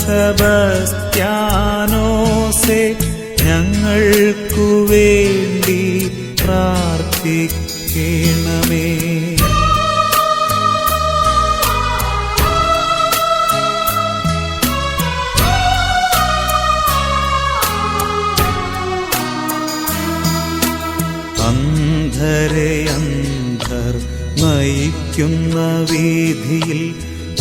സബസ്ത്യാനോസെ ഞങ്ങൾക്കു വേണ്ടി പ്രാർത്ഥിക്കണമേ. അന്ധരെ അന്ധർ നയിക്കുന്ന വീതിയിൽ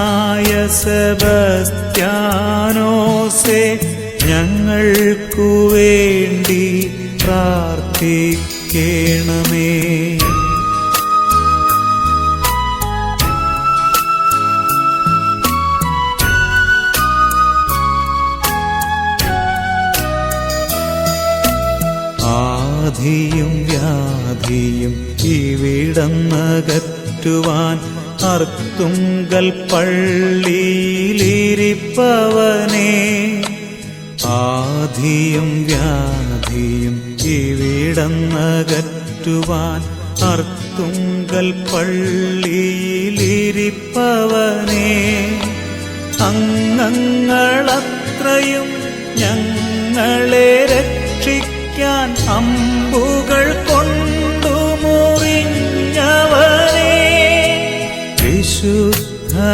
വിശുദ്ധനായ സെബസ്ത്യാനോസെ ഞങ്ങൾക്കു വേണ്ടി പ്രാർത്ഥിക്കണമേ. ആധിയും വ്യാധിയും ഇവിടന്നകറ്റുവാൻ അർത്തുങ്കൽ പള്ളിയിലിരിപ്പവനെ ആധിയും വ്യാധിയും ഇവിടന്നകറ്റുവാൻ അർത്തുങ്കൽ പള്ളിയിലിരിപ്പവനെ അംഗങ്ങളത്രയും ഞങ്ങളെ രക്ഷിക്കാൻ അമ്പുകൾ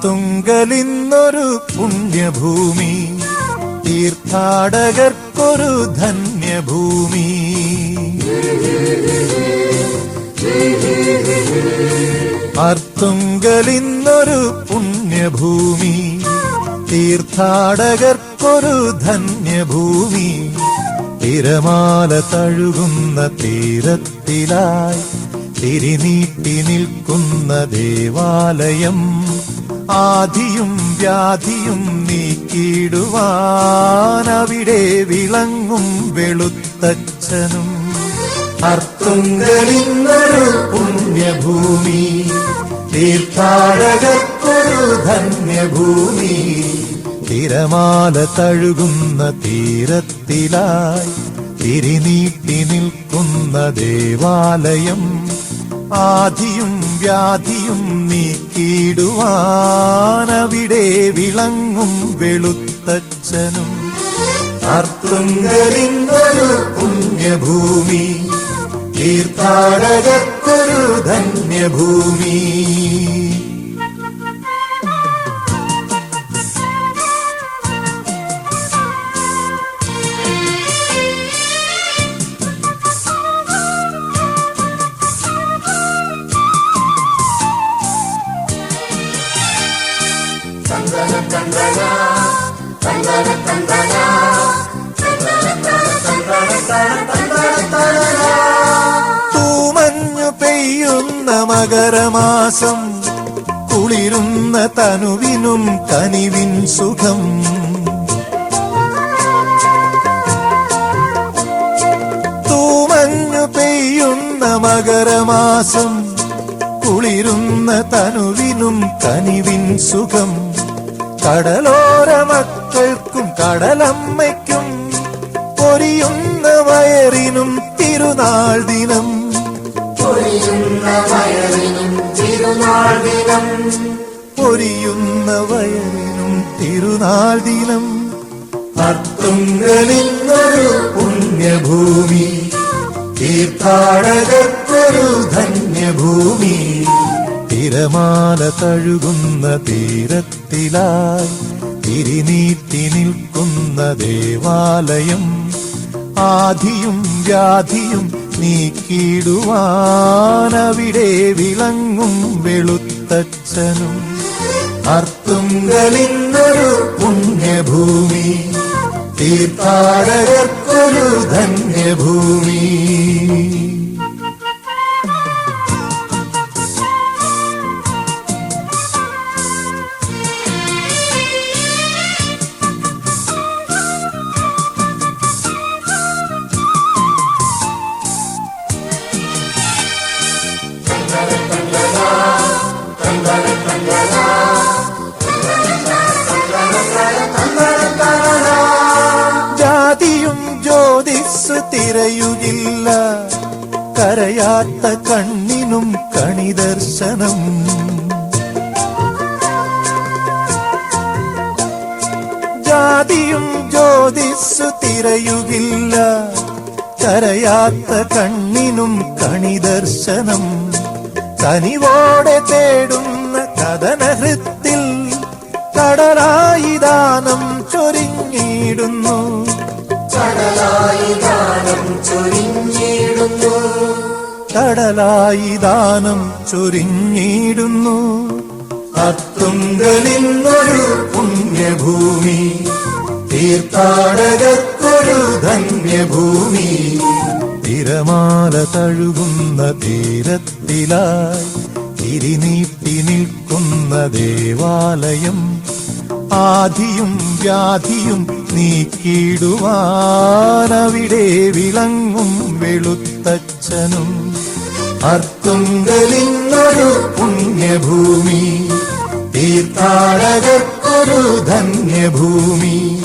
അർത്തുങ്കലിന്നൊരു പുണ്യഭൂമി തീർത്ഥാടകർക്കൊരു ധന്യഭൂമി. അർത്തുങ്കലിന്നൊരു പുണ്യഭൂമി തീർത്ഥാടകർക്കൊരു ധന്യഭൂമി. തിരമാല തഴുകുന്ന തീരത്തിലായി തിരിനീട്ടി നിൽക്കുന്ന ദേവാലയം ആധിയും വ്യാധിയും നീക്കിയിടുവാനവിടെ വിളങ്ങും വെളുത്തച്ഛനും. അർത്തുങ്കളിന്നൊരു പുണ്യഭൂമി തീർത്ഥാടകത്തൊരു ധന്യഭൂമി. തിരമാല തഴുകുന്ന തീരത്തിലായി തിരിനീട്ടി നിൽക്കുന്ന ദേവാലയം ആധിയും വ്യാധിയും നീക്കിയിടുവാനവിടെ വിളങ്ങും വെളുത്തച്ഛനും. അർത്തുങ്കലിന്നൊരു പുണ്യഭൂമി തീർത്ഥാടകർക്കൊരു ധന്യഭൂമി. മകരമാസം കുളിരുന്ന തനുവിനും കനിവിൻ സുഖം. തൂമഞ്ഞു പെയ്യുന്ന മകരമാസം കുളിരുന്ന തനുവിനും കനിവിൻ സുഖം. കടലോര മക്കൾക്കും കടലമ്മയ്ക്കും പൊരിയുന്ന വയറിനും തിരുനാൾ ദിനം. പൊരിയുന്ന വയറിനും തിരുനാൾ ദിനം. അർത്തുങ്കലിന്നൊരു പുണ്യഭൂമി തീർത്ഥാടകർക്കൊരു ധന്യഭൂമി. തിരമാല തഴുകുന്ന തീരത്തിലായി തിരിനീട്ടി നിൽക്കുന്ന ദേവാലയം. ആധിയും വ്യാധിയും നീക്കിടുവാനവിടെ വിളങ്ങും വെളുത്തച്ഛനും. അർത്തുങ്കലിന്നൊരു പുണ്യഭൂമി തീർത്ഥാടകർക്കൊരു ധന്യഭൂമി. തിരയുകില്ല കരയാത്ത കണ്ണിനും കണിദർശനം. ജാതിയും ജ്യോതിസ് തിരയുകില്ല. കരയാത്ത കണ്ണിനും കണിദർശനം. തനിവോടെ തേടുന്ന കഥനഹൃത്തിൽ കടലായി ദാനം ചൊരിഞ്ഞിടുന്നു. കടലായി ദാനം ചൊരിഞ്ഞിടുന്നു. അത്തുങ്കലിന്നൊരു പുണ്യഭൂമി തീർത്ഥാടകത്തൊരു ധന്യഭൂമി. തിരമാല തഴുകുന്ന തീരത്തിലായി തിരിനീട്ടി നിൽക്കുന്ന ദേവാലയം ആധിയും വ്യാധിയും നീക്കിടുവാനവിടെ വിളങ്ങും വെളുത്തച്ഛനും. അർത്തുങ്കലിന്നൊരു പുണ്യഭൂമി തീർത്ഥാടകർക്കൊരു ധന്യഭൂമി.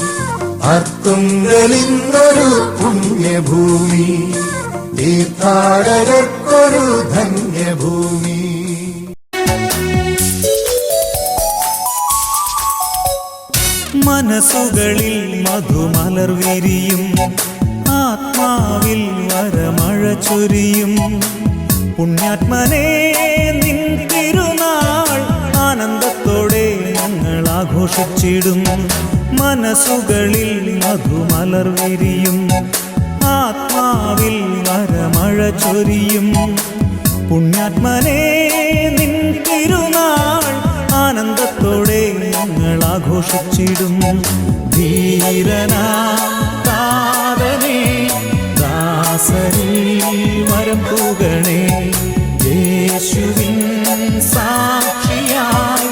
അർത്തുങ്കലിന്നൊരു പുണ്യഭൂമി തീർത്ഥാടകർക്കൊരു ധന്യഭൂമി. മനസ്സുകളിൽ മധുമലർ വിരിയും. ആത്മാവിൽ വരമഴ ചൊരിയും. പുണ്യാത്മനെ നിൻ തിരുനാൾ ആനന്ദത്തോടെ ഞങ്ങൾ ആഘോഷിച്ചിടും. മനസ്സുകളിൽ മധുമലർ വിരിയും. ആത്മാവിൽ വരമഴ ചൊരിയും. പുണ്യാത്മനെ നിൻ തിരുനാൾ ആനന്ദത്തോടെ ആഘോഷിച്ചിടും ധീരനാ താതനേ ദാസരിൽ മരം പൂകണേ. യേശുവിൻ സാക്ഷിയായി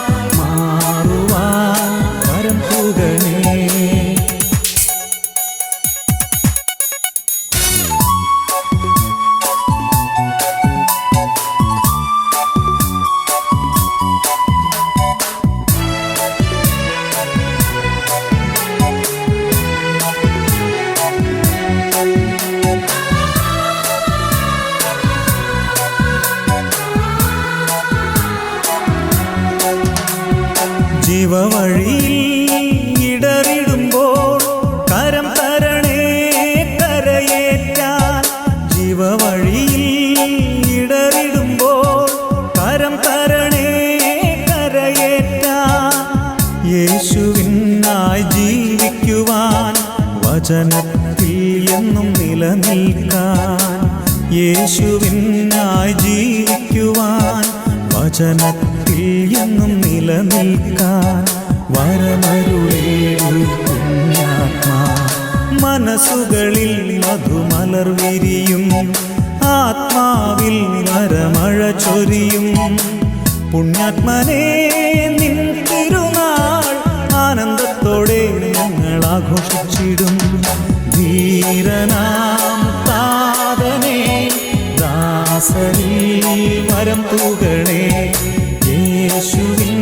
നിലനിൽക്കാൻ യേശുവിനായി ജീവിക്കുവാൻ വചനത്തിൽ എന്നും നിലനിൽക്കാൻ വരമരുളേടു പുണ്യാത്മാ മനസ്സുകളിൽ മധുമലർ വിരിയും ആത്മാവിൽ വരമഴ ചൊരിയും. പുണ്യാത്മനെ നിൻ തിരുനാൾ ആനന്ദത്തോടെ ഞങ്ങൾ ആഘോഷിച്ചിടും. ധീരനാം താതനെ ദാസനീ വരം തൂകണേ യേശുവിൻ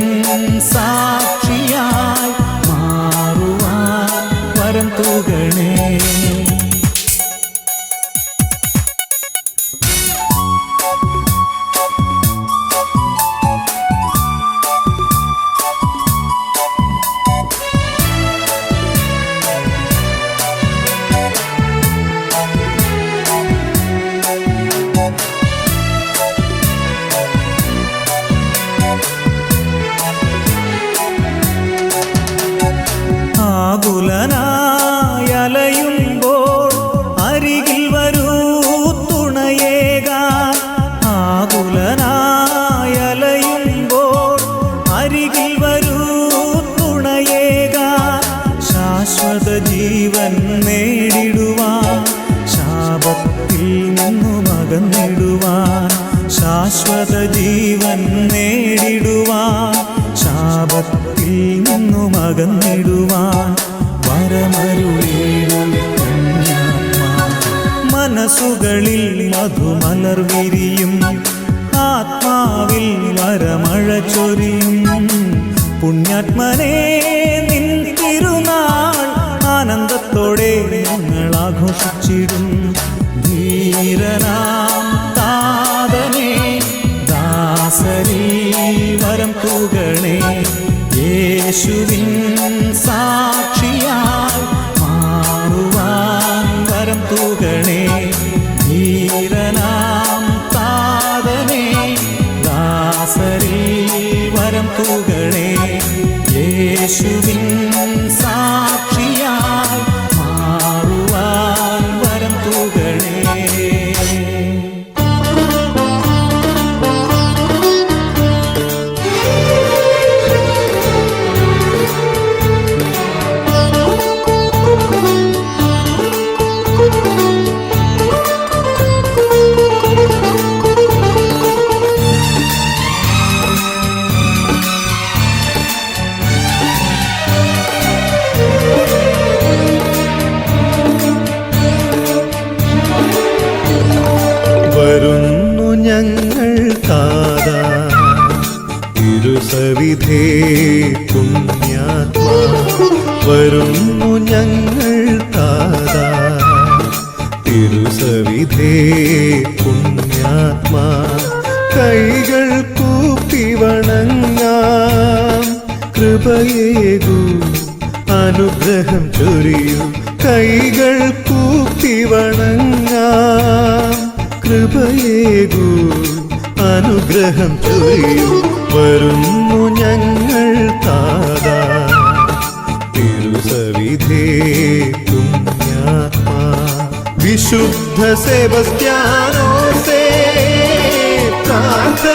വരമരുളേടും പുണ്യാത്മാ. മനസ്സുകളിൽ മധുമലർ വിരിയും ആത്മാവിൽ വരമഴ ചൊരിയും. പുണ്യാത്മനെ നിൻ തിരുനാൾ ആനന്ദത്തോടെ ഞങ്ങൾ ആഘോഷിച്ചിടും. ധീരനാം താതനെ ദാസരീ വരം തൂകണേ യേശുവിൻ സാക്ഷിയായി മാറുവാൻ വരം തൂകണേ. ധീരനാം താതനെ ദാസരി വരം തൂകണേ. യേശുവിൻ തിരുസവിധേ പുണ്യാത്മാ. കൈകൾ കൂപ്പി വണങ്ങാം. കൃപയേകൂ അനുഗ്രഹം ചൊരിയൂ. കൈകൾ കൂപ്പി വണങ്ങാം. കൃപയേകൂ അനുഗ്രഹം ചൊരിയൂ. വരുന്നു विशुद्ध से बस्त्यानों से प्रार्थना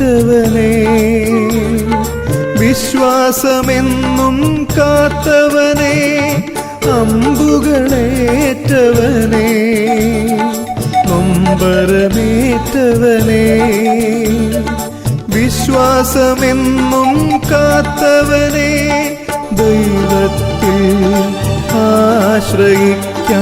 നൊമ്പരമേറ്റവനെ വിശ്വാസമെന്നും കാത്തവനെ. അമ്പുകളേറ്റവനെ. നൊമ്പരമേറ്റവനെ. വിശ്വാസമെന്നും കാത്തവനേ. ദൈവത്തിൽ ആശ്രയിക്ക